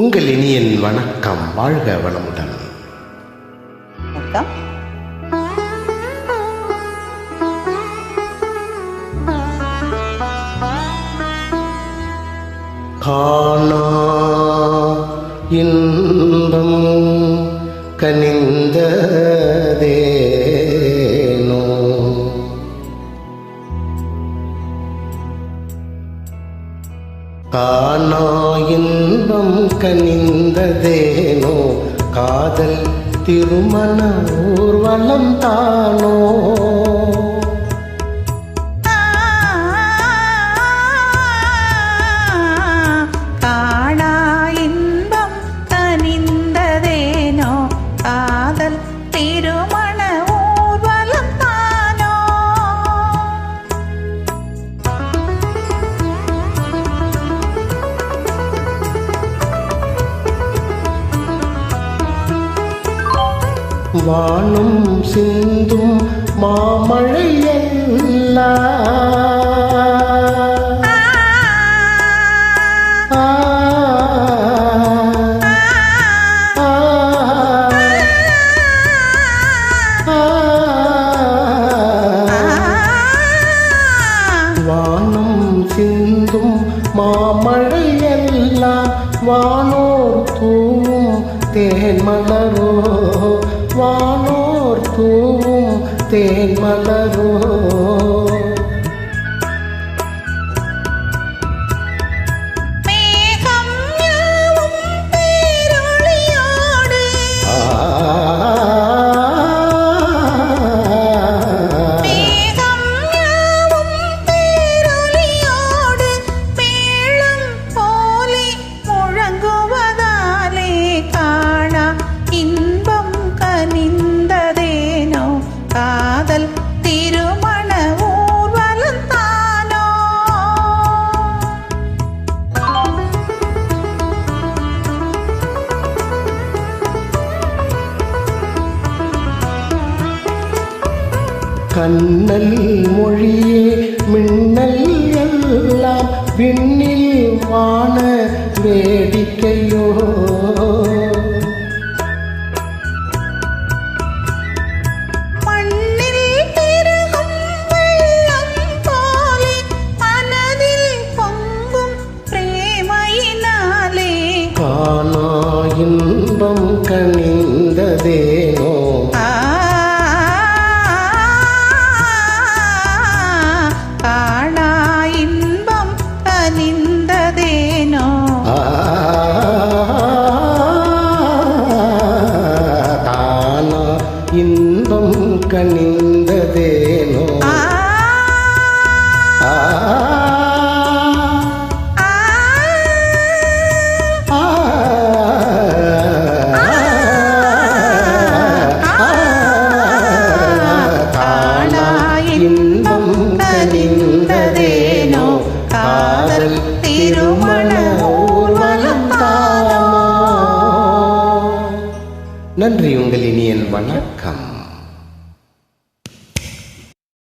உங்கள் இனியன் வணக்கம் வாழ்க வளமுடன். வணக்கம். காணா இன்பம் கனிந்ததேனோ காணா இன்பம் கனிந்ததேனோ? காதல் திருமண ஊர்வலம் தானோ? வானும் சிந்தும் மாமழையல்ல ஆ, ஆ, ஆ. வானம் சிந்தும் மாமழையெல்லாம் வானோர் தூவும் தேன்மலரோ வானோர் தூவும் தேன் மலரோ கண்ணல் மொழியே மின்னல் எல்லாம் விண்ணில் வான வேடிக்கையோ. மண்ணில் கனிந்ததேனோ ஆ, காணா இன்பம் கனிந்ததேனோ நன்றி உங்கள் இனியன் வணக்கம்.